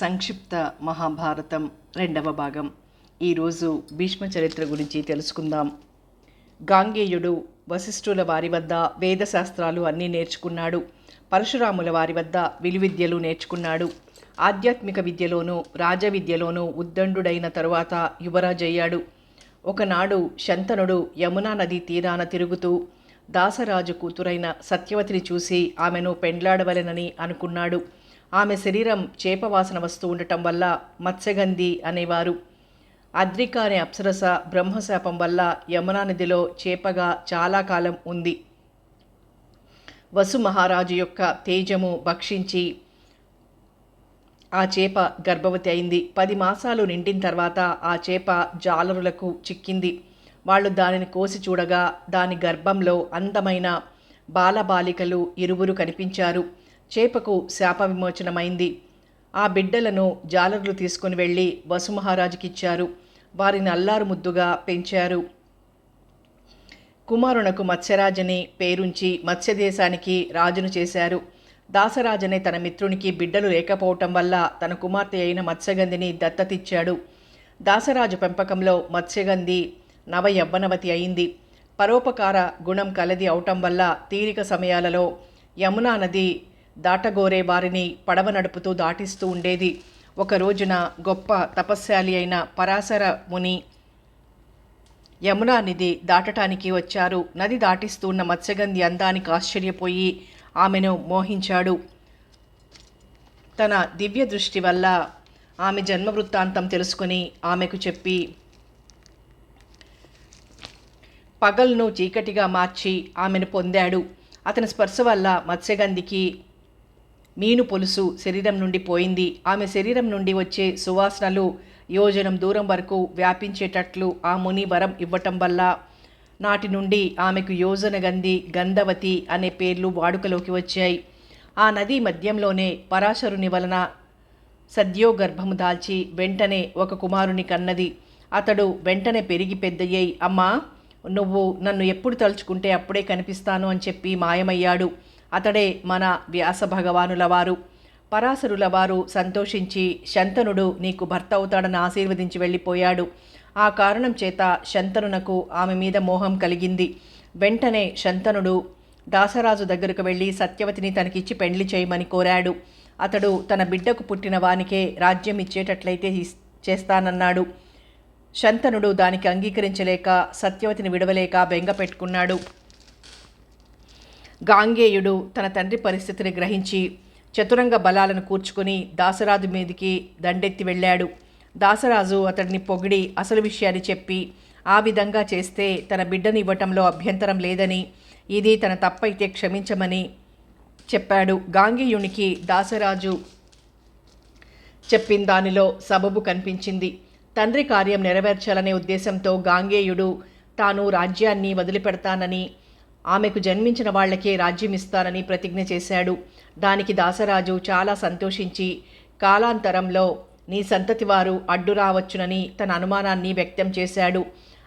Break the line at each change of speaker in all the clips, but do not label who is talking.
సంక్షిప్త మహాభారతం రెండవ భాగం. ఈరోజు భీష్మ చరిత్ర గురించి తెలుసుకుందాం. గాంగేయుడు వశిష్ఠుల వారి వద్ద వేదశాస్త్రాలు అన్నీ నేర్చుకున్నాడు. పరశురాముల వారి వద్ద విలువిద్యలు నేర్చుకున్నాడు. ఆధ్యాత్మిక విద్యలోనూ రాజవిద్యలోనూ ఉద్దండుడైన తరువాత యువరాజయ్యాడు. ఒకనాడు శంతనుడు యమునా నది తీరాన తిరుగుతూ దాసరాజు కూతురైన సత్యవతిని చూసి ఆమెను పెండ్లాడవలెనని అనుకున్నాడు. ఆమె శరీరం చేపవాసన వస్తూ ఉండటం వల్ల మత్స్యగంధి అనేవారు. అద్రిక అనే అప్సరస బ్రహ్మశాపం వల్ల యమునా నదిలో చేపగా చాలా కాలం ఉంది. వసు మహారాజు యొక్క తేజము భక్షించి ఆ చేప గర్భవతి అయింది. పది మాసాలు నిండిన తర్వాత ఆ చేప జాలరులకు చిక్కింది. వాళ్ళు దానిని కోసి చూడగా దాని గర్భంలో అందమైన బాలబాలికలు ఇరువురు కనిపించారు. చేపకు శాప విమోచనమైంది. ఆ బిడ్డలను జాలర్లు తీసుకుని వెళ్ళి వసుమహారాజుకిచ్చారు. వారిని అల్లారు ముద్దుగా పెంచారు. కుమారునకు మత్స్యరాజని పేరుంచి మత్స్యదేశానికి రాజును చేశారు. దాసరాజనే తన మిత్రునికి బిడ్డలు లేకపోవటం వల్ల తన కుమార్తె అయిన మత్స్యగంధిని దత్తతిచ్చాడు. దాసరాజు పెంపకంలో మత్స్యగంధి నవ యవ్వనవతి అయింది. పరోపకార గుణం కలది అవటం వల్ల తీరిక సమయాలలో యమునా నది దాటగోరే వారిని పడవ నడుపుతూ దాటిస్తూ ఉండేది. ఒక రోజున గొప్ప తపస్శాలి అయిన పరాశర ముని యమునా నది దాటటానికి వచ్చారు. నది దాటిస్తున్న మత్స్యగంధి అందానికి ఆశ్చర్యపోయి ఆమెను మోహించాడు. తన దివ్య దృష్టి వల్ల ఆమె జన్మ వృత్తాంతం తెలుసుకుని ఆమెకు చెప్పి పగల్ను చీకటిగా మార్చి ఆమెను పొందాడు. అతని స్పర్శ వల్ల మత్స్యగంధికి మీను పొలుసు శరీరం నుండి పోయింది. ఆమె శరీరం నుండి వచ్చే సువాసనలు యోజనం దూరం వరకు వ్యాపించేటట్లు ఆ ముని వరం ఇవ్వటం వల్ల నాటి నుండి ఆమెకు యోజన గంధి గంధవతి అనే పేర్లు వాడుకలోకి వచ్చాయి. ఆ నది మధ్యంలోనే పరాశరుని వలన సద్యోగర్భము దాల్చి వెంటనే ఒక కుమారుని కన్నది. అతడు వెంటనే పెరిగి పెద్దయ్యి అమ్మా నువ్వు నన్ను ఎప్పుడు తలుచుకుంటే అప్పుడే కనిపిస్తాను అని చెప్పి మాయమయ్యాడు. అతడే మన వ్యాస భగవానుల వారు పరాశరుల వారు సంతోషించి శంతనుడు నీకు భర్త అవుతాడని ఆశీర్వదించి వెళ్ళిపోయాడు. ఆ కారణం చేత శంతనునకు ఆమె మీద మోహం కలిగింది. వెంటనే శంతనుడు దాసరాజు దగ్గరకు వెళ్ళి సత్యవతిని తనకిచ్చి పెండ్లి చేయమని కోరాడు. అతడు తన బిడ్డకు పుట్టిన వానికే రాజ్యం ఇచ్చేటట్లయితే చేస్తానన్నాడు. శంతనుడు దానికి అంగీకరించలేక సత్యవతిని విడవలేక బెంగ పెట్టుకున్నాడు. గాంగేయుడు తన తండ్రి పరిస్థితిని గ్రహించి చతురంగ బలాలను కూర్చుకొని దాసరాజు మీదికి దండెత్తి వెళ్ళాడు. దాసరాజు అతడిని పొగిడి అసలు విషయాన్ని చెప్పి ఆ విధంగా చేస్తే తన బిడ్డని ఇవ్వటంలో అభ్యంతరం లేదని ఇది తన తప్పైతే క్షమించమని చెప్పాడు. గాంగేయునికి దాసరాజు చెప్పిన దానిలో సబబు కనిపించింది. తండ్రి కార్యం నెరవేర్చాలనే ఉద్దేశంతో గాంగేయుడు తాను రాజ్యాన్ని వదిలిపెడతానని ఆమెకు జన్మించిన వాళ్ళకే రాజ్యం ఇస్తానని ప్రతిజ్ఞ చేశాడు. దానికి దాసరాజు చాలా సంతోషించి కాలాంతరంలో నీ సంతతి వారు అడ్డు రావచ్చునని తన అనుమానాన్ని వ్యక్తం చేశాడు.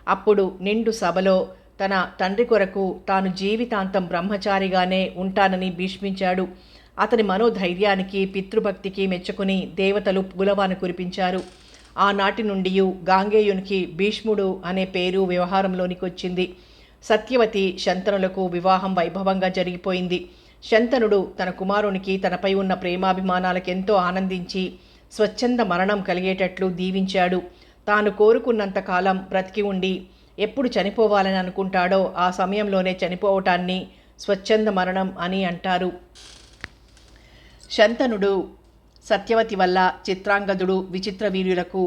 అప్పుడు నిండు సభలో తన తండ్రి కొరకు తాను జీవితాంతం బ్రహ్మచారిగానే ఉంటానని భీష్మించాడు. అతని మనోధైర్యానికి పితృభక్తికి మెచ్చుకుని దేవతలు పూలవాన కురిపించారు. ఆనాటి నుండి గాంగేయునికి భీష్ముడు అనే పేరు వ్యవహారంలోనికి వచ్చింది. సత్యవతి శంతనులకు వివాహం వైభవంగా జరిగిపోయింది. శంతనుడు తన కుమారునికి తనపై ఉన్న ప్రేమాభిమానాలకెంతో ఆనందించి స్వచ్ఛంద మరణం కలిగేటట్లు దీవించాడు. తాను కోరుకున్నంత కాలం బ్రతికి ఉండి ఎప్పుడు చనిపోవాలని అనుకుంటాడో ఆ సమయంలోనే చనిపోవటాన్ని స్వచ్ఛంద మరణం అని అంటారు. శంతనుడు సత్యవతి వల్ల చిత్రాంగదుడు విచిత్ర వీరులకు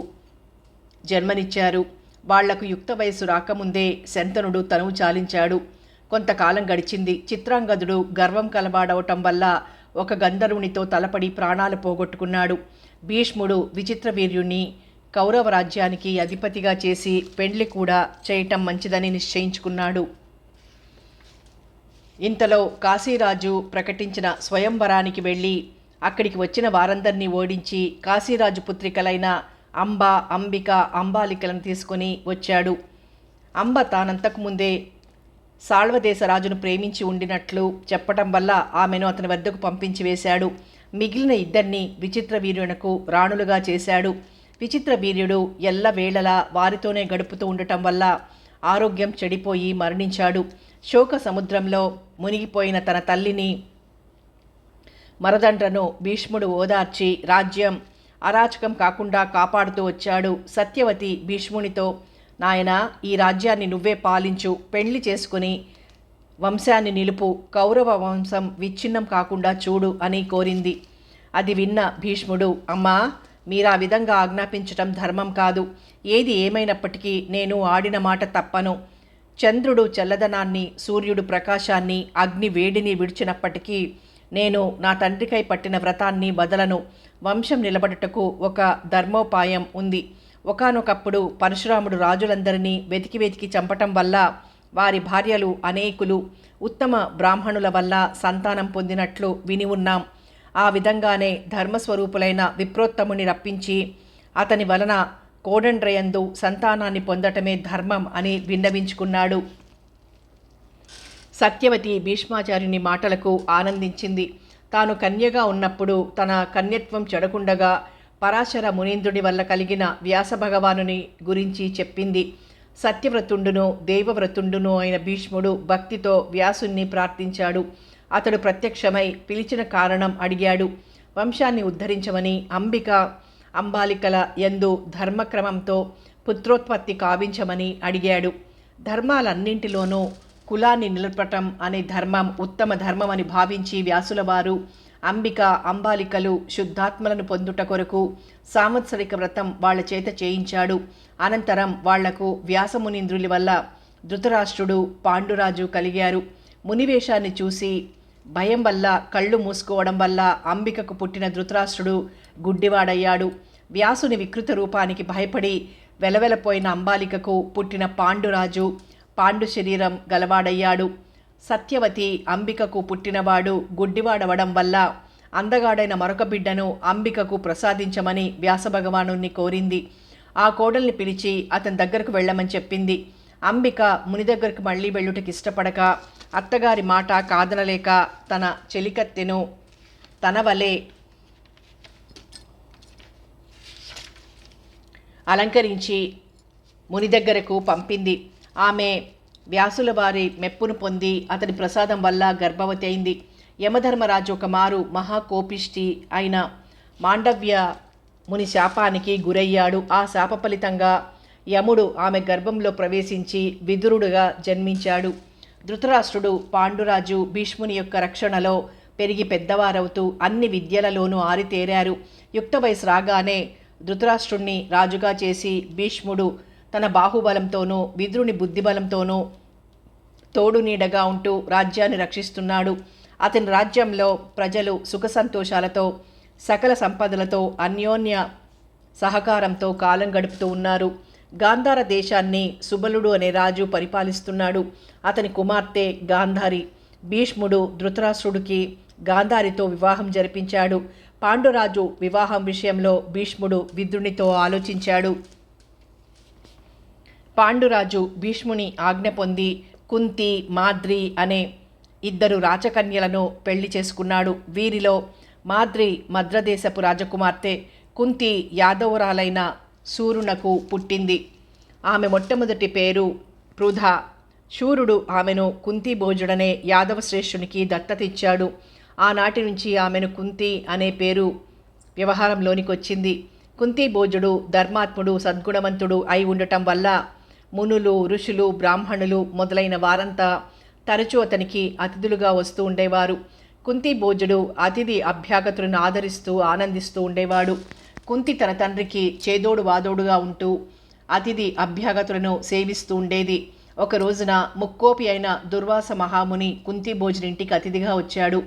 జన్మనిచ్చారు. వాళ్ళకు యుక్త వయస్సు రాకముందే శంతనుడు తనువు చాలించాడు. కొంతకాలం గడిచింది. చిత్రాంగదుడు గర్వం కలబాడవటం వల్ల ఒక గంధర్వునితో తలపడి ప్రాణాలు పోగొట్టుకున్నాడు. భీష్ముడు విచిత్ర వీర్యుణ్ణి కౌరవ రాజ్యానికి అధిపతిగా చేసి పెండ్లి కూడా చేయటం మంచిదని నిశ్చయించుకున్నాడు. ఇంతలో కాశీరాజు ప్రకటించిన స్వయంవరానికి వెళ్ళి అక్కడికి వచ్చిన వారందరినీ ఓడించి కాశీరాజు పుత్రికలైన అంబ అంబిక అంబాలికలను తీసుకొని వచ్చాడు. అంబ తానంతకు ముందే సాళ్వదేశ రాజును ప్రేమించి ఉండినట్లు చెప్పటం వల్ల ఆమెను అతని వద్దకు పంపించి వేశాడు. మిగిలిన ఇద్దరిని విచిత్ర వీర్యునకు రాణులుగా చేశాడు. విచిత్ర వీర్యుడు ఎల్లవేళలా వారితోనే గడుపుతూ ఉండటం వల్ల ఆరోగ్యం చెడిపోయి మరణించాడు. శోక సముద్రంలో మునిగిపోయిన తన తల్లిని మరదండ్రను భీష్ముడు ఓదార్చి రాజ్యం అరాచకం కాకుండా కాపాడుతూ వచ్చాడు సత్యవతి భీష్మునితో. నాయన ఈ రాజ్యాన్ని నువ్వే పాలించు పెళ్ళి చేసుకుని వంశాన్ని నిలుపు కౌరవ వంశం విచ్ఛిన్నం కాకుండా చూడు అని కోరింది. అది విన్న భీష్ముడు అమ్మా మీరా విధంగా ఆజ్ఞాపించటం ధర్మం కాదు. ఏది ఏమైనప్పటికీ నేను ఆడిన మాట తప్పను. చంద్రుడు చల్లదనాన్ని సూర్యుడు ప్రకాశాన్ని అగ్ని వేడిని విడిచినప్పటికీ నేను నా తండ్రికై పట్టిన వ్రతాన్ని వదలను. వంశం నిలబడుటకు ఒక ధర్మోపాయం ఉంది. ఒకానొకప్పుడు పరశురాముడు రాజులందరినీ వెతికి వెతికి చంపటం వల్ల వారి భార్యలు అనేకులు ఉత్తమ బ్రాహ్మణుల వల్ల సంతానం పొందినట్లు విని ఉన్నాం. ఆ విధంగానే ధర్మస్వరూపులైన విప్రోత్తముని రప్పించి అతని వలన కోడండ్రయందు సంతానాన్ని పొందటమే ధర్మం అని విన్నవించుకున్నాడు. సత్యవతి భీష్మాచార్యుని మాటలకు ఆనందించింది. తాను కన్యగా ఉన్నప్పుడు తన కన్యత్వం చెడకుండగా పరాశర మునీంద్రుడి వల్ల కలిగిన వ్యాస భగవానుని గురించి చెప్పింది. సత్యవ్రతుండును దేవవ్రతుండును అయిన భీష్ముడు భక్తితో వ్యాసుణ్ణి ప్రార్థించాడు. అతడు ప్రత్యక్షమై పిలిచిన కారణం అడిగాడు. వంశాన్ని ఉద్ధరించమని అంబిక అంబాలికల యందు ధర్మక్రమంతో పుత్రోత్పత్తి కావించమని అడిగాడు. ధర్మాలన్నింటిలోనూ కులాన్ని నిలపటం అనే ధర్మం ఉత్తమ ధర్మం అని భావించి వ్యాసుల వారు అంబిక అంబాలికలు శుద్ధాత్మలను పొందుట కొరకు సాంవత్సరిక వ్రతం వాళ్ళ చేత చేయించాడు. అనంతరం వాళ్ళకు వ్యాసమునింద్రుల వల్ల ధృతరాష్ట్రుడు పాండురాజు కలిగారు. మునివేషాన్ని చూసి భయం వల్ల కళ్ళు మూసుకోవడం వల్ల అంబికకు పుట్టిన ధృతరాష్ట్రుడు గుడ్డివాడయ్యాడు. వ్యాసుని వికృత రూపానికి భయపడి వెలవెలపోయిన అంబాలికకు పుట్టిన పాండురాజు పాండు శరీరం గలవాడయ్యాడు. సత్యవతి అంబికకు పుట్టినవాడు గుడ్డివాడవడం వల్ల అందగాడైన మరొక బిడ్డను అంబికకు ప్రసాదించమని వ్యాసభగవానుణ్ణి కోరింది. ఆ కోడల్ని పిలిచి అతని దగ్గరకు వెళ్ళమని చెప్పింది. అంబిక ముని దగ్గరకు మళ్ళీ వెళ్ళుటకి ఇష్టపడక అత్తగారి మాట కాదనలేక తన చెలికత్తెను తన వలె అలంకరించి ముని దగ్గరకు పంపింది. ఆమె వ్యాసుల వారి మెప్పును పొంది అతని ప్రసాదం వల్ల గర్భవతి అయింది. యమధర్మరాజు ఒక మారు మహాకోపిష్టి అయిన మాండవ్య ముని శాపానికి గురయ్యాడు. ఆ శాప ఫలితంగా యముడు ఆమె గర్భంలో ప్రవేశించి విదురుడుగా జన్మించాడు. ధృతరాష్ట్రుడు పాండురాజు భీష్ముని యొక్క రక్షణలో పెరిగి పెద్దవారవుతూ అన్ని విద్యలలోనూ ఆరితేరారు. యుక్త వయసు రాగానే ధృతరాష్ట్రుణ్ణి రాజుగా చేసి భీష్ముడు తన బాహుబలంతోనూ విదురుని బుద్ధిబలంతోనూ తోడు నీడగా ఉంటూ రాజ్యాన్ని రక్షిస్తున్నాడు. అతని రాజ్యంలో ప్రజలు సుఖ సంతోషాలతో సకల సంపదలతో అన్యోన్య సహకారంతో కాలం గడుపుతూ ఉన్నారు. గాంధార దేశాన్ని సుబలుడు అనే రాజు పరిపాలిస్తున్నాడు. అతని కుమార్తె గాంధారి భీష్ముడు ధృతరాష్ట్రుడికి గాంధారితో వివాహం జరిపించాడు. పాండురాజు వివాహం విషయంలో భీష్ముడు విద్రునితో ఆలోచించాడు. పాండురాజు భీష్ముని ఆజ్ఞ పొంది కుంతి మాద్రి అనే ఇద్దరు రాచకన్యలను పెళ్ళి చేసుకున్నాడు. వీరిలో మాద్రి మద్రదేశపు రాజకుమార్తె కుంతి యాదవరాలైన సూరునకు పుట్టింది. ఆమె మొట్టమొదటి పేరు పృధ. శూరుడు ఆమెను కుంతి భోజుడనే యాదవ శ్రేష్ఠునికి దత్తతిచ్చాడు ఆనాటి నుంచి ఆమెను కుంతి అనే పేరు వ్యవహారంలోనికి వచ్చింది కుంతి భోజుడు ధర్మాత్ముడు సద్గుణవంతుడు అయి ఉండటం వల్ల మునులు ఋషులు బ్రాహ్మణులు మొదలైన వారంతా తరచూ అతనికి అతిథులుగా వస్తూ ఉండేవారు. కుంతి భోజుడు అతిథి అభ్యాగతులను ఆదరిస్తూ ఆనందిస్తూ ఉండేవాడు. కుంతి తన తండ్రికి చేదోడు వాదోడుగా ఉంటూ అతిథి అభ్యాగతులను సేవిస్తూ ఉండేది. ఒక రోజున ముక్కోపి అయిన దుర్వాస మహాముని కుంతి భోజనింటికి అతిథిగా వచ్చాడు.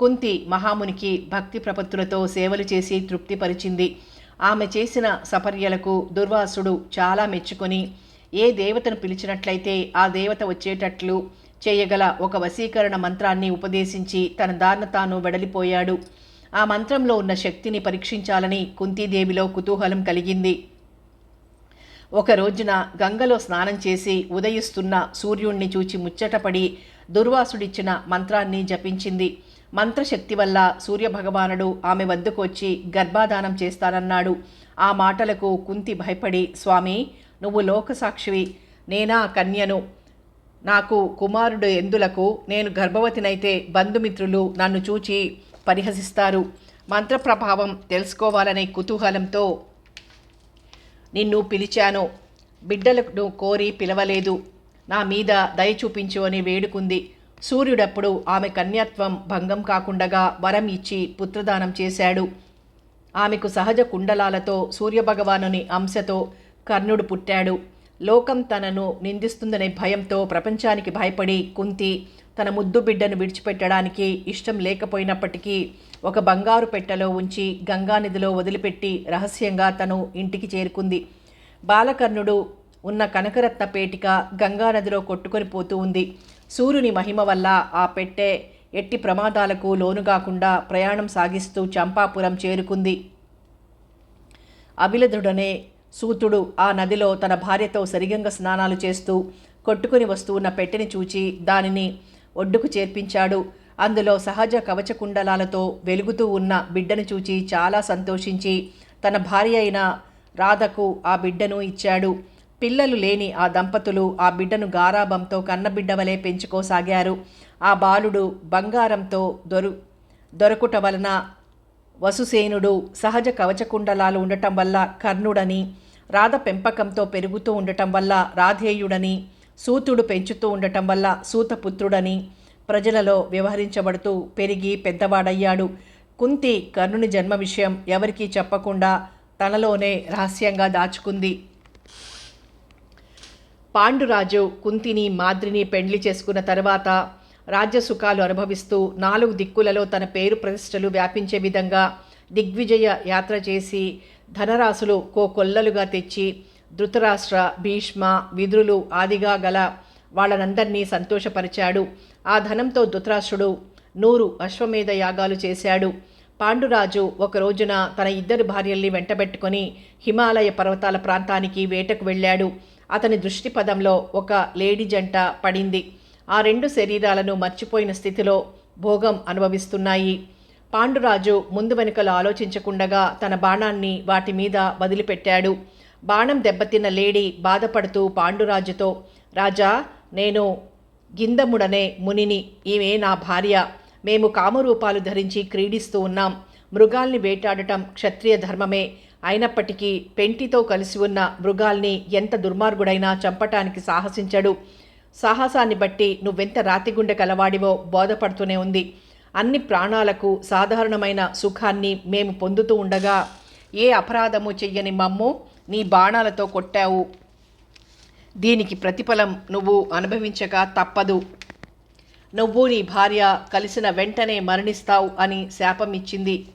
కుంతి మహామునికి భక్తి ప్రపత్తులతో సేవలు చేసి తృప్తిపరిచింది. ఆమె చేసిన సపర్యలకు దుర్వాసుడు చాలా మెచ్చుకొని ఏ దేవతను పిలిచినట్లయితే ఆ దేవత వచ్చేటట్లు చేయగల ఒక వశీకరణ మంత్రాన్ని ఉపదేశించి తన దారిన తాను వెడలిపోయాడు. ఆ మంత్రంలో ఉన్న శక్తిని పరీక్షించాలని కుంతీదేవిలో కుతూహలం కలిగింది. ఒక రోజున గంగలో స్నానం చేసి ఉదయిస్తున్న సూర్యుణ్ణి చూచి ముచ్చటపడి దుర్వాసుడిచ్చిన మంత్రాన్ని జపించింది. మంత్రశక్తి వల్ల సూర్యభగవానుడు ఆమె వద్దకు వచ్చి గర్భాధానం చేస్తానన్నాడు. ఆ మాటలకు కుంతి భయపడి స్వామి నువ్వు లోకసాక్షివి నేనా కన్యను. నాకు కుమారుడు ఎందులకు? నేను గర్భవతినైతే బంధుమిత్రులు నన్ను చూచి పరిహసిస్తారు. మంత్రప్రభావం తెలుసుకోవాలనే కుతూహలంతో నిన్ను పిలిచాను. బిడ్డలను కోరి పిలవలేదు. నా మీద దయ చూపించు అని వేడుకుంది. సూర్యుడప్పుడు ఆమె కన్యత్వం భంగం కాకుండగా వరం ఇచ్చి పుత్రదానం చేశాడు. ఆమెకు సహజ కుండలాలతో సూర్యభగవానుని అంశతో కర్ణుడు పుట్టాడు. లోకం తనను నిందిస్తుందనే భయంతో ప్రపంచానికి భయపడి కుంతి తన ముద్దు బిడ్డను విడిచిపెట్టడానికి ఇష్టం లేకపోయినప్పటికీ ఒక బంగారు పెట్టెలో ఉంచి గంగానదిలో వదిలిపెట్టి రహస్యంగా తను ఇంటికి చేరుకుంది. బాలకర్ణుడు ఉన్న కనకరత్న పేటిక గంగానదిలో కొట్టుకొని పోతూ ఉంది. సూర్యుని మహిమ వల్ల ఆ పెట్టె ఎట్టి ప్రమాదాలకు లోనుగాకుండా ప్రయాణం సాగిస్తూ చంపాపురం చేరుకుంది. అభిలదుడనే సూతుడు ఆ నదిలో తన భార్యతో సరిగంగ స్నానాలు చేస్తూ కొట్టుకుని వస్తున్న పెట్టెని చూచి దానిని ఒడ్డుకు చేర్పించాడు. అందులో సహజ కవచ కుండలాలతో వెలుగుతూ ఉన్న బిడ్డను చూచి చాలా సంతోషించి తన భార్య అయిన రాధకు ఆ బిడ్డను ఇచ్చాడు. పిల్లలు లేని ఆ దంపతులు ఆ బిడ్డను గారాభంతో కన్నబిడ్డ వలె పెంచుకోసాగారు. ఆ బాలుడు బంగారంతో దొరు దొరకుట వలన వసుసేనుడు సహజ కవచకుండలాలు ఉండటం వల్ల కర్ణుడని రాధ పెంపకంతో పెరుగుతూ ఉండటం వల్ల రాధేయుడని సూతుడు పెంచుతూ ఉండటం వల్ల సూతపుత్రుడని ప్రజలలో వ్యవహరించబడుతూ పెరిగి పెద్దవాడయ్యాడు. కుంతి కర్ణుని జన్మ విషయం ఎవరికీ చెప్పకుండా తనలోనే రహస్యంగా దాచుకుంది. పాండురాజు కుంతిని మాద్రిని పెండ్లి చేసుకున్న తర్వాత రాజ్యసుఖాలు అనుభవిస్తూ నాలుగు దిక్కులలో తన పేరు ప్రతిష్టలు వ్యాపించే విధంగా దిగ్విజయ యాత్ర చేసి ధనరాశులు కోకొల్లలుగా తెచ్చి ధృతరాష్ట్ర భీష్మ విదురులు ఆదిగా గల వాళ్ళనందరినీ సంతోషపరిచాడు. ఆ ధనంతో ధృతరాష్ట్రుడు నూరు అశ్వమేధ యాగాలు చేశాడు. పాండురాజు ఒక రోజున తన ఇద్దరు భార్యల్ని వెంటబెట్టుకొని హిమాలయ పర్వతాల ప్రాంతానికి వేటకు వెళ్ళాడు. అతని దృష్టిపదంలో ఒక లేడీ జంట పడింది. ఆ రెండు శరీరాలను మర్చిపోయిన స్థితిలో భోగం అనుభవిస్తున్నాయి. పాండురాజు ముందు వెనుకలు ఆలోచించకుండగా తన బాణాన్ని వాటి మీద వదిలిపెట్టాడు. బాణం దెబ్బతిన్న లేడీ బాధపడుతూ పాండురాజుతో రాజా నేను గిందముడనే మునిని ఈమె నా భార్య. మేము కామరూపాలు ధరించి క్రీడిస్తూ ఉన్నాం. మృగాల్ని వేటాడటం క్షత్రియ ధర్మమే. అయినప్పటికీ పెంటితో కలిసి ఉన్న మృగాల్ని ఎంత దుర్మార్గుడైనా చంపటానికి సాహసించడు. సాహసాన్ని బట్టి నువ్వెంత రాతిగుండె కలవాడివో బోధపడుతూనే ఉంది. అన్ని ప్రాణాలకు సాధారణమైన సుఖాన్ని మేము పొందుతూ ఉండగా ఏ అపరాధము చెయ్యని మమ్ము నీ బాణాలతో కొట్టావు. దీనికి ప్రతిఫలం నువ్వు అనుభవించక తప్పదు. నువ్వు నీ భార్య కలిసిన వెంటనే మరణిస్తావు అని శాపం ఇచ్చింది.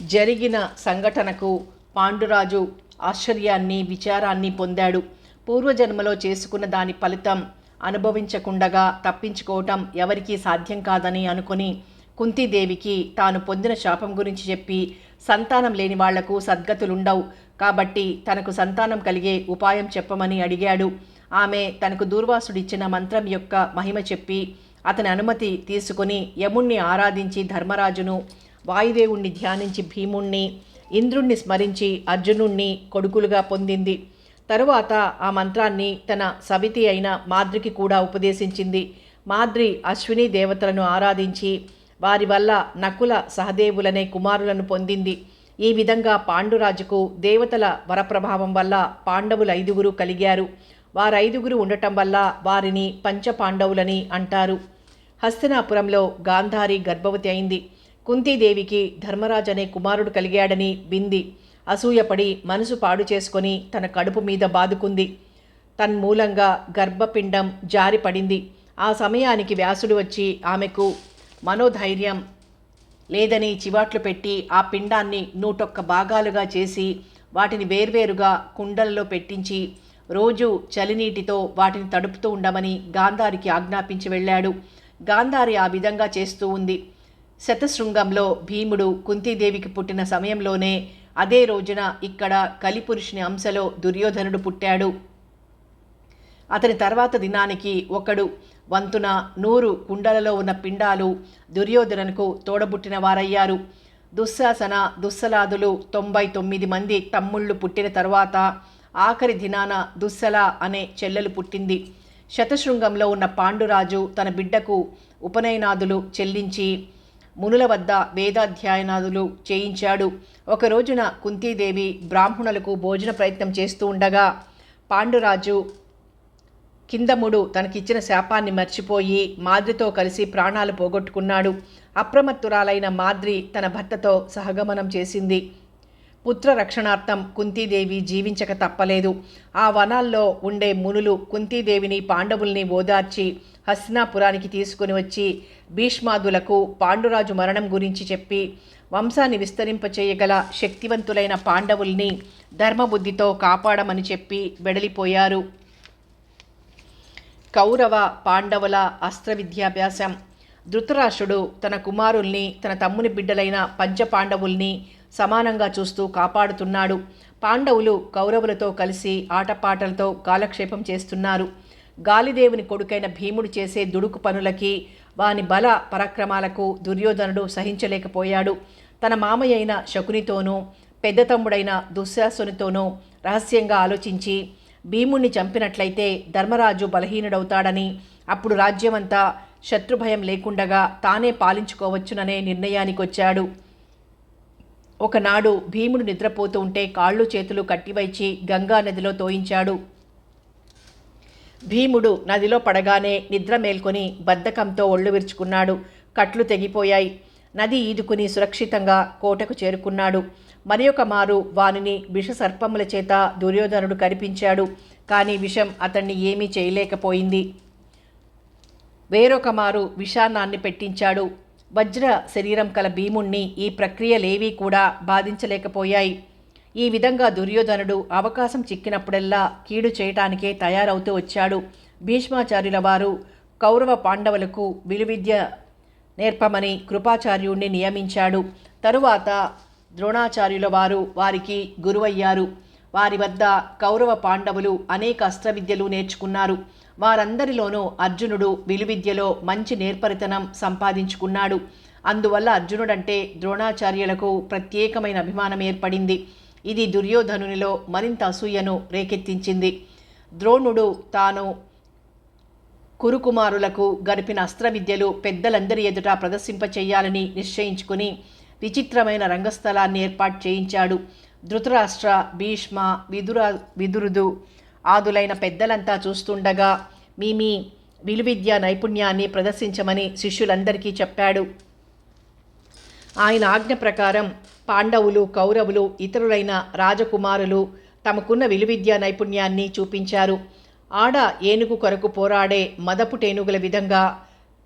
జరిగిన సంఘటనకు పాండురాజు ఆశ్చర్యాన్ని విచారాన్ని పొందాడు. పూర్వజన్మలో చేసుకున్న దాని ఫలితం అనుభవించకుండగా తప్పించుకోవటం ఎవరికీ సాధ్యం కాదని అనుకుని కుంతీదేవికి తాను పొందిన శాపం గురించి చెప్పి సంతానం లేని వాళ్ళకు సద్గతులుండవు. కాబట్టి తనకు సంతానం కలిగే ఉపాయం చెప్పమని అడిగాడు. ఆమె తనకు దూర్వాసుడిచ్చిన మంత్రం యొక్క మహిమ చెప్పి అతని అనుమతి తీసుకుని యముణ్ణి ఆరాధించి ధర్మరాజును వాయుదేవుణ్ణి ధ్యానించి భీముణ్ణి ఇంద్రుణ్ణి స్మరించి అర్జునుణ్ణి కొడుకులుగా పొందింది. తరువాత ఆ మంత్రాన్ని తన సవితి అయిన మాద్రికి కూడా ఉపదేశించింది. మాద్రి అశ్విని దేవతలను ఆరాధించి వారి వల్ల నకుల సహదేవులనే కుమారులను పొందింది. ఈ విధంగా పాండురాజుకు దేవతల వరప్రభావం వల్ల పాండవులు ఐదుగురు కలిగారు. వారైదుగురు ఉండటం వల్ల వారిని పంచపాండవులని అంటారు. హస్తినాపురంలో గాంధారి గర్భవతి అయింది. కుంతీదేవికి ధర్మరాజు అనే కుమారుడు కలిగాడని వింది. అసూయపడి మనసు పాడు చేసుకొని తన కడుపు మీద బాదుకుంది. తన్మూలంగా గర్భపిండం జారిపడింది. ఆ సమయానికి వ్యాసుడు వచ్చి ఆమెకు మనోధైర్యం లేదని చివాట్లు పెట్టి ఆ పిండాన్ని నూటొక్క భాగాలుగా చేసి వాటిని వేర్వేరుగా కుండలలో పెట్టించి రోజు చలినీటితో వాటిని తడుపుతూ ఉండమని గాంధారికి ఆజ్ఞాపించి వెళ్ళాడు. గాంధారి ఆ విధంగా చేస్తూ ఉంది. శతశృంగంలో భీముడు కుంతీదేవికి పుట్టిన సమయంలోనే అదే రోజున ఇక్కడ కలిపురుషుని అంశలో దుర్యోధనుడు పుట్టాడు. అతని తర్వాత దినానికి ఒకడు వంతున నూరు కుండలలో ఉన్న పిండాలు దుర్యోధనకు తోడబుట్టిన వారయ్యారు. దుశ్శాసన దుస్సలాదులు తొంభై తొమ్మిది మంది తమ్ముళ్ళు పుట్టిన తర్వాత ఆఖరి దినాన దుస్సల అనే చెల్లెలు పుట్టింది. శతశృంగంలో ఉన్న పాండురాజు తన బిడ్డకు ఉపనయనాదులు చెల్లించి మునుల వద్ద వేదాధ్యయనాదులు చేయించాడు. ఒక రోజున కుంతీదేవి బ్రాహ్మణులకు భోజన ప్రయత్నం చేస్తూ ఉండగా పాండురాజు కిందముడు తనకిచ్చిన శాపాన్ని మర్చిపోయి మాద్రితో కలిసి ప్రాణాలు పోగొట్టుకున్నాడు. అప్రమత్తురాలైన మాద్రి తన భర్తతో సహగమనం చేసింది. పుత్ర రక్షణార్థం కుంతీదేవి జీవించక తప్పలేదు. ఆ వనాల్లో ఉండే మునులు కుంతీదేవిని పాండవుల్ని ఓదార్చి హస్తినాపురానికి తీసుకుని వచ్చి భీష్మాదులకు పాండురాజు మరణం గురించి చెప్పి వంశాన్ని విస్తరింపచేయగల శక్తివంతులైన పాండవుల్ని ధర్మబుద్ధితో కాపాడమని చెప్పి వెడలిపోయారు. కౌరవ పాండవుల అస్త్ర విద్యాభ్యాసం. ధృతరాష్ట్రుడు తన కుమారుల్ని తన తమ్ముని బిడ్డలైన పంచపాండవుల్ని సమానంగా చూస్తూ కాపాడుతున్నాడు. పాండవులు కౌరవులతో కలిసి ఆటపాటలతో కాలక్షేపం చేస్తున్నారు. గాలిదేవుని కొడుకైన భీముడు చేసే దుడుకు పనులకి వాని బల పరాక్రమాలకు దుర్యోధనుడు సహించలేకపోయాడు. తన మామయ్య అయిన శకునితోనూ పెద్ద తమ్ముడైన దుశ్శాసునితోనూ రహస్యంగా ఆలోచించి భీముణ్ణి చంపినట్లయితే ధర్మరాజు బలహీనుడవుతాడని అప్పుడు రాజ్యమంతా శత్రుభయం లేకుండగా తానే పాలించుకోవచ్చుననే నిర్ణయానికొచ్చాడు. ఒకనాడు భీముడు నిద్రపోతూ ఉంటే కాళ్ళు చేతులు కట్టివైచి గంగా నదిలో తోయించాడు. భీముడు నదిలో పడగానే నిద్ర మేల్కొని బద్ధకంతో ఒళ్ళు విరుచుకున్నాడు. కట్లు తెగిపోయాయి. నది ఈదుకుని సురక్షితంగా కోటకు చేరుకున్నాడు. మరి ఒక మారు వానిని విష సర్పముల చేత దుర్యోధనుడు కనిపించాడు కానీ విషం అతన్ని ఏమీ చేయలేకపోయింది. వేరొక మారు విషాన్నాన్ని పెట్టించాడు. వజ్ర శరీరం కల భీముణ్ణి ఈ ప్రక్రియలేవీ కూడా బాధించలేకపోయాయి. ఈ విధంగా దుర్యోధనుడు అవకాశం చిక్కినప్పుడల్లా కీడు చేయటానికే తయారవుతూ వచ్చాడు. భీష్మాచార్యుల వారు కౌరవ పాండవులకు విలువిద్య నేర్పమని కృపాచార్యుణ్ణి నియమించాడు. తరువాత ద్రోణాచార్యుల వారు వారికి గురువయ్యారు. వారి వద్ద కౌరవ పాండవులు అనేక అస్త్రవిద్యలు నేర్చుకున్నారు. వారందరిలోనూ అర్జునుడు విలువిద్యలో మంచి నేర్పరితనం సంపాదించుకున్నాడు. అందువల్ల అర్జునుడంటే ద్రోణాచార్యులకు ప్రత్యేకమైన అభిమానం ఏర్పడింది. ఇది దుర్యోధనునిలో మరింత అసూయను రేకెత్తించింది. ద్రోణుడు తాను కురుకుమారులకు గడిపిన అస్త్ర విద్యలు పెద్దలందరి ఎదుట ప్రదర్శింపచేయాలని నిశ్చయించుకుని విచిత్రమైన రంగస్థలాన్ని ఏర్పాటు చేయించాడు. ధృతరాష్ట్ర భీష్మ విదుర విదురుదు ఆదులైన పెద్దలంతా చూస్తుండగా మీ మీ విలువిద్య నైపుణ్యాన్ని ప్రదర్శించమని శిష్యులందరికీ చెప్పాడు. ఆయన ఆజ్ఞ ప్రకారం పాండవులు కౌరవులు ఇతరులైన రాజకుమారులు తమకున్న విలువిద్య నైపుణ్యాన్ని చూపించారు. ఆడ ఏనుగు కొరకు పోరాడే మదపు టేనుగుల విధంగా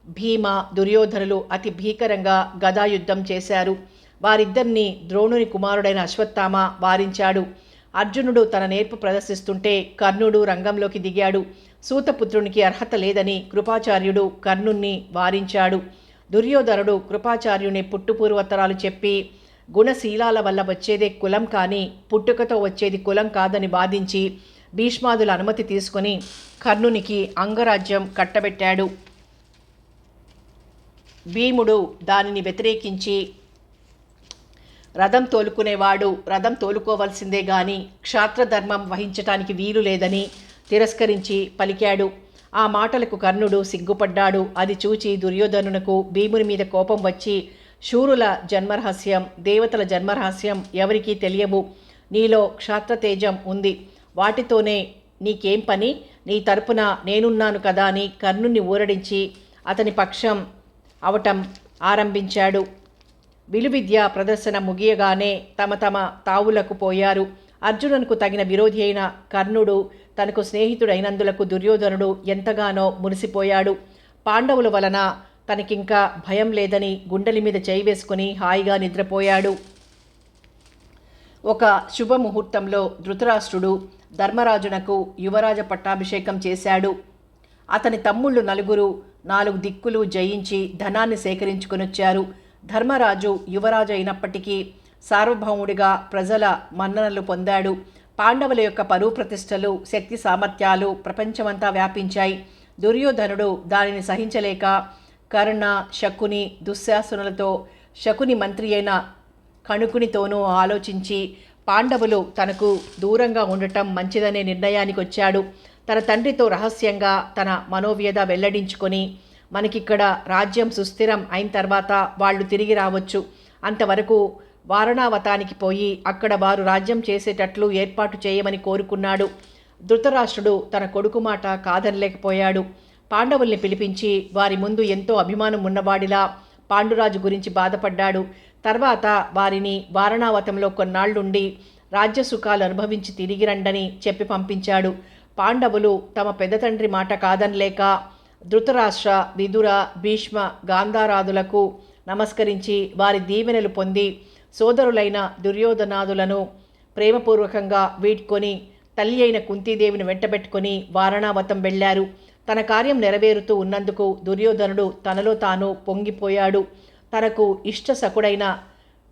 భీమ దుర్యోధనులు అతి భీకరంగా గదాయుద్ధం చేశారు. వారిద్దరిని ద్రోణుని కుమారుడైన అశ్వత్థామ వారించాడు. అర్జునుడు తన నేర్పు ప్రదర్శిస్తుంటే కర్ణుడు రంగంలోకి దిగాడు. సూతపుత్రునికి అర్హత లేదని కృపాచార్యుడు కర్ణుణ్ణి వారించాడు. దుర్యోధనుడు కృపాచార్యుని పుట్టుపూర్వత్తరాలు చెప్పి గుణశీలాల వల్ల వచ్చేదే కులం కానీ పుట్టుకతో వచ్చేది కులం కాదని వాదించి భీష్మాదుల అనుమతి తీసుకుని కర్ణునికి అంగరాజ్యం కట్టబెట్టాడు. భీముడు దానిని వ్యతిరేకించి రథం తోలుకునేవాడు. రథం తోలుకోవలసిందే గాని క్షాత్రధర్మం వహించటానికి వీలు లేదని తిరస్కరించి పలికాడు. ఆ మాటలకు కర్ణుడు సిగ్గుపడ్డాడు. అది చూచి దుర్యోధనునకు భీముని మీద కోపం వచ్చి శూరుల జన్మరహస్యం దేవతల జన్మరహస్యం ఎవరికీ తెలియవు. నీలో క్షాత్రతేజం ఉంది. వాటితోనే నీకేం పని? నీ తరపున నేనున్నాను కదా అని కర్ణుణ్ణి ఊరడించి అతని పక్షం అవటం ఆరంభించాడు. విలువిద్య ప్రదర్శన ముగియగానే తమ తమ తావులకు పోయారు. అర్జునునకు తగిన విరోధి అయిన కర్ణుడు తనకు స్నేహితుడైనందులకు దుర్యోధనుడు ఎంతగానో మురిసిపోయాడు. పాండవుల వలన తనకింకా భయం లేదని గుండెల మీద చేయి వేసుకుని హాయిగా నిద్రపోయాడు. ఒక శుభముహూర్తంలో ధృతరాష్ట్రుడు ధర్మరాజునకు యువరాజ పట్టాభిషేకం చేశాడు. అతని తమ్ముళ్ళు నలుగురు నాలుగు దిక్కులు జయించి ధనాన్ని సేకరించుకొనొచ్చారు ధర్మరాజు యువరాజు అయినప్పటికీ సార్వభౌముడిగా ప్రజల మన్ననలు పొందాడు. పాండవుల యొక్క పరువు ప్రతిష్టలు శక్తి సామర్థ్యాలు ప్రపంచమంతా వ్యాపించాయి. దుర్యోధనుడు దానిని సహించలేక కర్ణ శకుని దుశ్శాసనులతో శకుని మంత్రి అయిన కణుకునితోనూ ఆలోచించి పాండవులు తనకు దూరంగా ఉండటం మంచిదనే నిర్ణయానికి వచ్చాడు తన తండ్రితో రహస్యంగా తన మనోవ్యధ వెల్లడించుకొని మనకిక్కడ రాజ్యం సుస్థిరం అయిన తర్వాత వాళ్ళు తిరిగి రావచ్చు. అంతవరకు వారణావతానికి పోయి అక్కడ వారు రాజ్యం చేసేటట్లు ఏర్పాటు చేయమని కోరుకున్నాడు. ధృతరాష్ట్రుడు తన కొడుకు మాట కాదనలేకపోయాడు. పాండవుల్ని పిలిపించి వారి ముందు ఎంతో అభిమానం ఉన్నవాడిలా పాండురాజు గురించి బాధపడ్డాడు. తర్వాత వారిని వారణావతంలో కొన్నాళ్ళుండి రాజ్య సుఖాలు అనుభవించి తిరిగి రండని చెప్పి పంపించాడు. పాండవులు తమ పెద్ద తండ్రి మాట కాదనలేక ధృతరాష్ట్ర విదుర భీష్మ గాంధారాదులకు నమస్కరించి వారి దీవెనలు పొంది సోదరులైన దుర్యోధనాదులను ప్రేమపూర్వకంగా వీడ్కొని తల్లి అయిన కుంతీదేవిని వెంటబెట్టుకొని వారణావతం వెళ్ళారు. తన కార్యం నెరవేరుతూ ఉన్నందుకు దుర్యోధనుడు తనలో తాను పొంగిపోయాడు. తనకు ఇష్టసకుడైన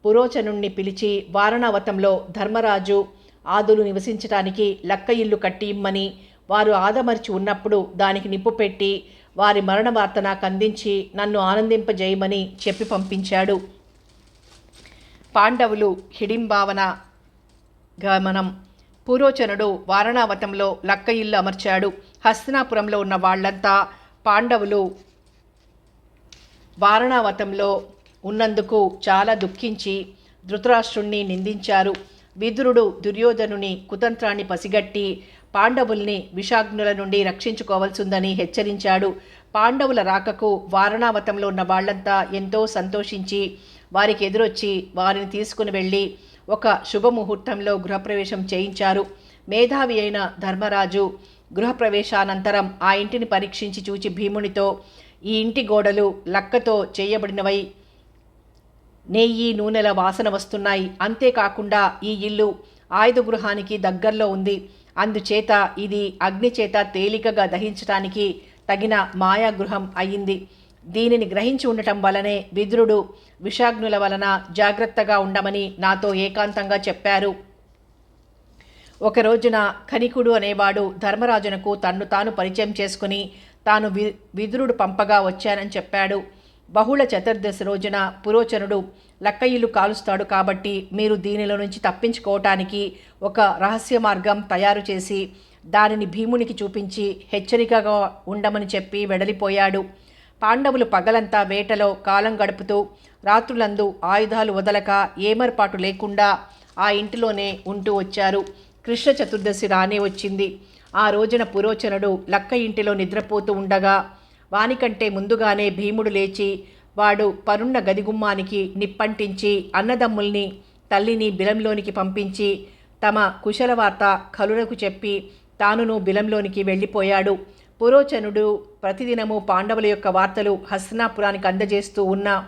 పురోచనుణ్ణి పిలిచి వారణావతంలో ధర్మరాజు ఆదులు నివసించటానికి లక్క ఇల్లు కట్టి ఇమ్మని వారు ఆదమర్చి ఉన్నప్పుడు దానికి నిప్పు పెట్టి వారి మరణ వార్త నాకు అందించి నన్ను ఆనందింపజేయమని చెప్పి పంపించాడు. పాండవులు హిడింభావన గమనం. పురోచనుడు వారణావతంలో లక్క ఇల్లు అమర్చాడు. హస్తినాపురంలో ఉన్న వాళ్ళంతా పాండవులు వారణావతంలో ఉన్నందుకు చాలా దుఃఖించి ధృతరాష్ట్రుణ్ణి నిందించారు. విదురుడు దుర్యోధనుని కుతంత్రాన్ని పసిగట్టి పాండవుల్ని విషాగ్నుల నుండి రక్షించుకోవాల్సిందని హెచ్చరించాడు. పాండవుల రాకకు వారణావతంలో ఉన్న వాళ్ళంతా ఎంతో సంతోషించి వారికి ఎదురొచ్చి వారిని తీసుకుని వెళ్ళి ఒక శుభముహూర్తంలో గృహప్రవేశం చేయించారు. మేధావి అయిన ధర్మరాజు గృహప్రవేశానంతరం ఆ ఇంటిని పరీక్షించి చూచి భీమునితో ఈ ఇంటి గోడలు లక్కతో చేయబడినవై నెయ్యి నూనెల వాసన వస్తున్నాయి. అంతేకాకుండా ఈ ఇల్లు ఆయుధ గృహానికి దగ్గరలో ఉంది. అందుచేత ఇది అగ్నిచేత తేలికగా దహించటానికి తగిన మాయాగృహం అయ్యింది దీనిని గ్రహించి ఉండటం వలనే విదురుడు విషాగ్నుల వలన జాగ్రత్తగా ఉండమని నాతో ఏకాంతంగా చెప్పారు. ఒక రోజున కనికుడు అనేవాడు ధర్మరాజునకు తన్ను తాను పరిచయం చేసుకుని తాను వి విదురుడు పంపగా వచ్చానని చెప్పాడు. బహుళ చతుర్దశి రోజున పురోచనుడు లక్కయిల్లు కాలుస్తాడు కాబట్టి మీరు దీనిలో నుంచి తప్పించుకోవటానికి ఒక రహస్య మార్గం తయారు చేసి దానిని భీమునికి చూపించి హెచ్చరికగా ఉండమని చెప్పి వెడలిపోయాడు. పాండవులు పగలంతా వేటలో కాలం గడుపుతూ రాత్రులందు ఆయుధాలు వదలక ఏమర్పాటు లేకుండా ఆ ఇంటిలోనే ఉంటూ వచ్చారు. కృష్ణ చతుర్దశి రానే వచ్చింది. ఆ రోజున పురోచనుడు లక్క ఇంటిలో నిద్రపోతూ ఉండగా వానికంటే ముందుగానే భీముడు లేచి వాడు పరున్న గదిగుమ్మానికి నిప్పంటించి అన్నదమ్ముల్ని తల్లిని బిలంలోనికి పంపించి తమ కుశల వార్త కలులకు చెప్పి తానును బిలంలోనికి వెళ్ళిపోయాడు. పురోచనుడు ప్రతిదినము పాండవుల యొక్క వార్తలు హస్నాపురానికి అందజేస్తూ ఉన్న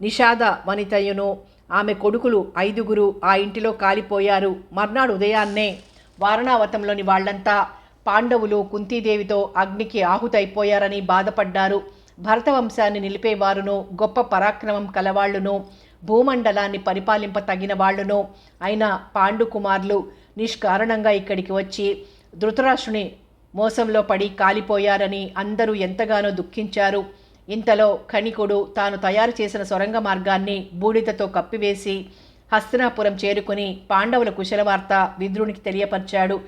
నిషాద వనితయును ఆమె కొడుకులు ఐదుగురు ఆ ఇంటిలో కాలిపోయారు. మర్నాడు ఉదయాన్నే వారణావతంలోని వాళ్ళంతా పాండవులు కుంతీదేవితో అగ్నికి ఆహుతైపోయారని బాధపడ్డారు. భరతవంశాన్ని నిలిపేవారును గొప్ప పరాక్రమం కలవాళ్ళును భూమండలాన్ని పరిపాలింప తగిన వాళ్ళును అయిన పాండుకుమార్లు నిష్కారణంగా ఇక్కడికి వచ్చి ధృతరాష్ట్రుని మోసంలో పడి కాలిపోయారని అందరూ ఎంతగానో దుఃఖించారు. ఇంతలో కణికుడు తాను తయారు చేసిన సొరంగ మార్గాన్ని బూడిదతో కప్పివేసి హస్తినాపురం చేరుకుని పాండవుల కుశలవార్త విద్రునికి తెలియపరిచాడు.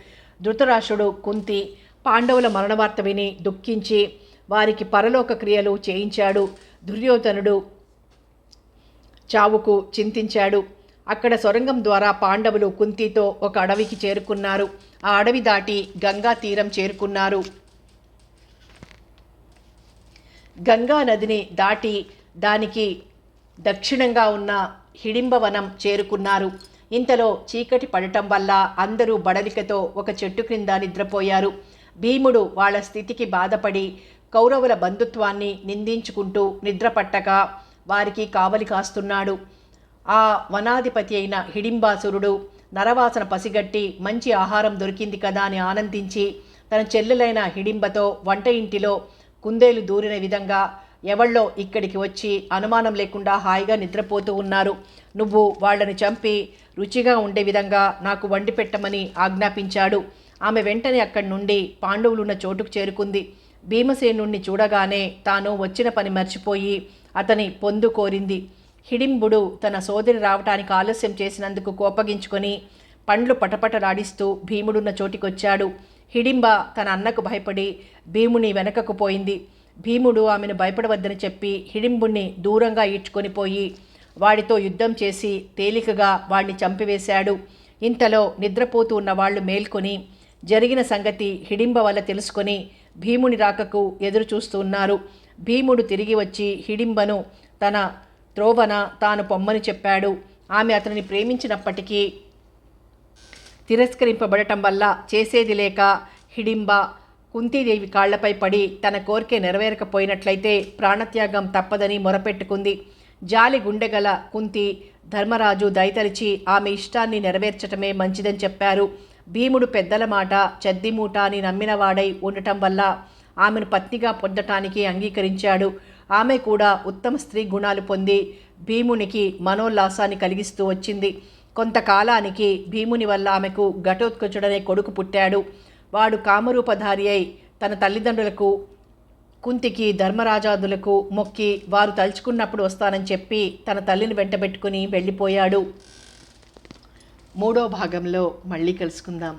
ధృతరాష్ట్రుడు కుంతి పాండవుల మరణవార్త విని దుఃఖించి వారికి పరలోక క్రియలు చేయించాడు. దుర్యోధనుడు చావుకు చింతించాడు. అక్కడ సొరంగం ద్వారా పాండవులు కుంతితో ఒక అడవికి చేరుకున్నారు. ఆ అడవి దాటి గంగా తీరం చేరుకున్నారు. గంగా నదిని దాటి దానికి దక్షిణంగా ఉన్న హిడింబవనం చేరుకున్నారు. ఇంతలో చీకటి పడటం వల్ల అందరూ బడలికతో ఒక చెట్టు క్రింద నిద్రపోయారు. భీముడు వాళ్ళ స్థితికి బాధపడి కౌరవుల బంధుత్వాన్ని నిందించుకుంటూ నిద్రపట్టక వారికి కావలి కాస్తున్నాడు. ఆ వనాధిపతి అయిన హిడింబాసురుడు నరవాసన పసిగట్టి మంచి ఆహారం దొరికింది కదా అని ఆనందించి తన చెల్లెలైన హిడింబతో వంట ఇంటిలో కుందేలు దూరిన విధంగా ఎవళ్ళో ఇక్కడికి వచ్చి అనుమానం లేకుండా హాయిగా నిద్రపోతూ ఉన్నారు. నువ్వు వాళ్ళని చంపి రుచిగా ఉండే విధంగా నాకు వండి పెట్టమని ఆజ్ఞాపించాడు. ఆమె వెంటనే అక్కడి నుండి పాండవులున్న చోటుకు చేరుకుంది. భీమసేనుణ్ణి చూడగానే తాను వచ్చిన పని మర్చిపోయి అతని పొందు కోరింది. హిడింబుడు తన సోదరి రావటానికి ఆలస్యం చేసినందుకు కోపగించుకొని పండ్లు పటపటలాడిస్తూ భీముడున్న చోటికొచ్చాడు. హిడింబ తన అన్నకు భయపడి భీముని వెనకకు పోయింది. భీముడు ఆమెను భయపడవద్దని చెప్పి హిడింబుణ్ణి దూరంగా ఈడ్చుకొని పోయి వాడితో యుద్ధం చేసి తేలికగా వాడిని చంపివేశాడు. ఇంతలో నిద్రపోతూ ఉన్న వాళ్ళు మేల్కొని జరిగిన సంగతి హిడింబ వల్ల తెలుసుకొని భీముని రాకకు ఎదురు చూస్తూ ఉన్నారు. భీముడు తిరిగి వచ్చి హిడింబను తన త్రోవన తాను పొమ్మని చెప్పాడు. ఆమె అతనిని ప్రేమించినప్పటికీ తిరస్కరింపబడటం వల్ల చేసేది లేక హిడింబ కుంతీదేవి కాళ్ళపై పడి తన కోరిక నెరవేరకపోయినట్లయితే ప్రాణత్యాగం తప్పదని మొరపెట్టుకుంది. జాలి గుండెగల కుంతి ధర్మరాజు దయతలిచి ఆమె ఇష్టాన్ని నెరవేర్చటమే మంచిదని చెప్పారు. భీముడు పెద్దల మాట చెద్దిమూట అని నమ్మినవాడై ఉండటం వల్ల ఆమెను పత్నిగా పొందటానికి అంగీకరించాడు. ఆమె కూడా ఉత్తమ స్త్రీ గుణాలు పొంది భీమునికి మనోల్లాసాన్ని కలిగిస్తూ వచ్చింది. కొంతకాలానికి భీముని వల్ల ఆమెకు ఘటోత్కచుడనే కొడుకు పుట్టాడు. వాడు కామరూపధారి అయి తన తల్లిదండ్రులకు కుంతికి ధర్మరాజాదులకు మొక్కి వారు తలుచుకున్నప్పుడు వస్తానని చెప్పి తన తల్లిని వెంటబెట్టుకుని వెళ్ళిపోయాడు. మూడో భాగంలో మళ్ళీ కలుసుకుందాం.